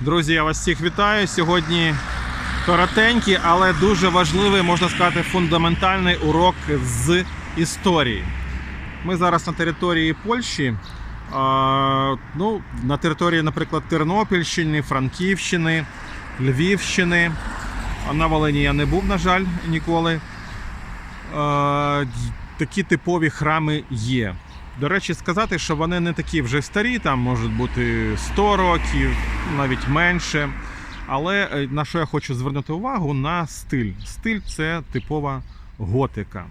Друзі, я вас всіх вітаю. Сьогодні коротенький, але дуже важливий, можна сказати, фундаментальний урок з історії. Ми зараз на території Польщі. Ну, на території, наприклад, Тернопільщини, Франківщини, Львівщини. На Волині я не був, на жаль, ніколи. Такі типові храми є. До речі, сказати, що вони не такі вже старі, там можуть бути 100 років, навіть менше. Але е, на що я хочу звернути увагу на стиль. Стиль це типова готика.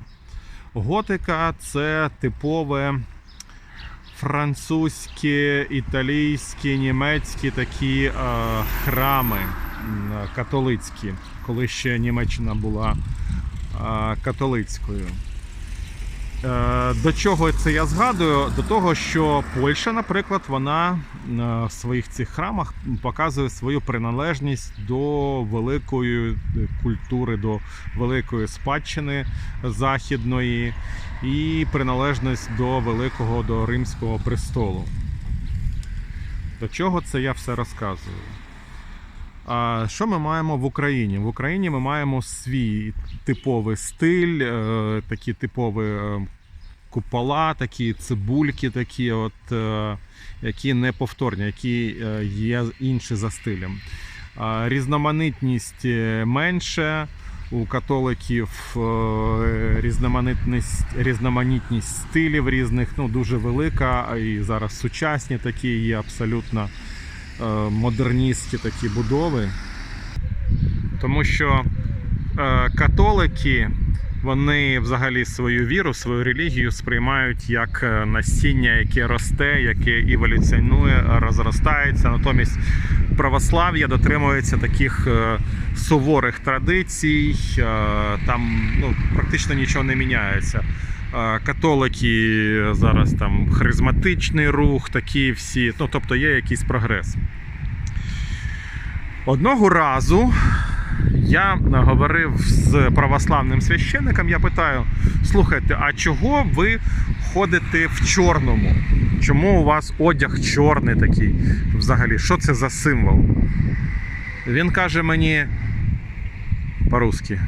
Готика це типове французькі, італійські, німецькі такі е, храми католицькі, коли ще Німеччина була е, католицькою. Е, До чого це я згадую? До того, що Польща, наприклад, вона е, в своїх цих храмах показує свою приналежність до великої культури, до великої спадщини західної і приналежність до великого до римського престолу. До чого це я все розказую? А що ми маємо в Україні? В Україні ми маємо свій типовий стиль, е, такі типові купола, такі цибульки, такі, от, е, які неповторні, які е, є інші за стилем. А Різноманітність е, менше. У католиків е, різноманітність, різноманітність стилів різних ну, дуже велика, і зараз сучасні такі є абсолютно е, модерністські такі будови. Тому що е, католики вони взагалі свою віру, свою релігію сприймають як е, насіння, яке росте, яке еволюціонує, розростається. Натомість православ'я дотримується таких е, суворих традицій, е, там ну, практично нічого не міняється. Е, Католики зараз там харизматичний рух, такі всі, ну тобто є якийсь прогрес. Одного разу я говорив з православним священником, я питаю: слухайте, а чого ви ходите в чорному? Чому у вас одяг чорний такий? Взагалі, що це за символ? Він каже мені по-русски: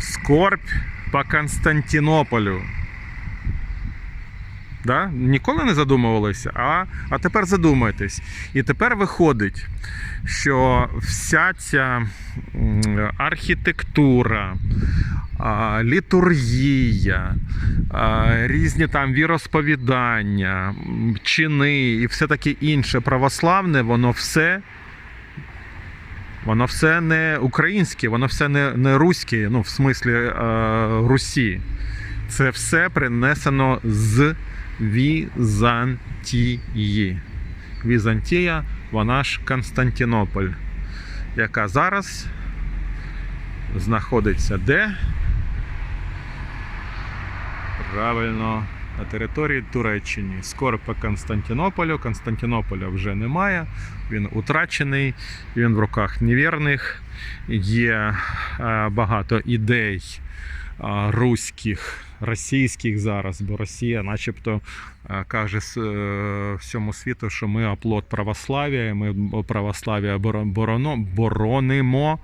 Скорбь по Константинополю. Да? Ніколи не задумувалися, а, а тепер задумайтесь. І тепер виходить, що вся ця архітектура, літургія, різні там віросповідання, чини і все таке інше православне, воно все. Воно все не українське, воно все не, не руське, ну, в смислі е, Русі. Це все принесено з Візантії. Візантія, вона ж Константинополь, яка зараз знаходиться де? Правильно, на території Туреччини. Скоро по Константинополю. Константинополя вже немає. Він утрачений, він в руках невірних. Є е, багато ідей руських, російських зараз, бо Росія, начебто, е, каже е, всьому світу, що ми оплот православ'я, ми православ'я боронимо.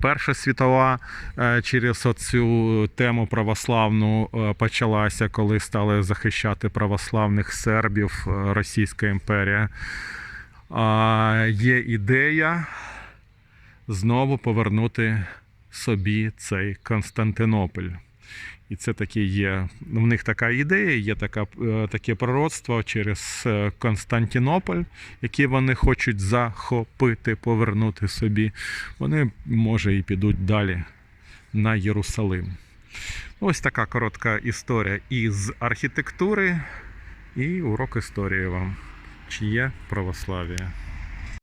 Перша світова е, через цю тему православну почалася, коли стали захищати православних сербів Російська імперія. Є ідея знову повернути собі цей Константинополь. І це таки є. В них така ідея, є така, е, таке пророцтво через е, Константинополь, який вони хочуть захопити, повернути собі. Вони, може, і підуть далі на Єрусалим. Ось така коротка історія із архітектури і урок історії вам. Чи є православ'я?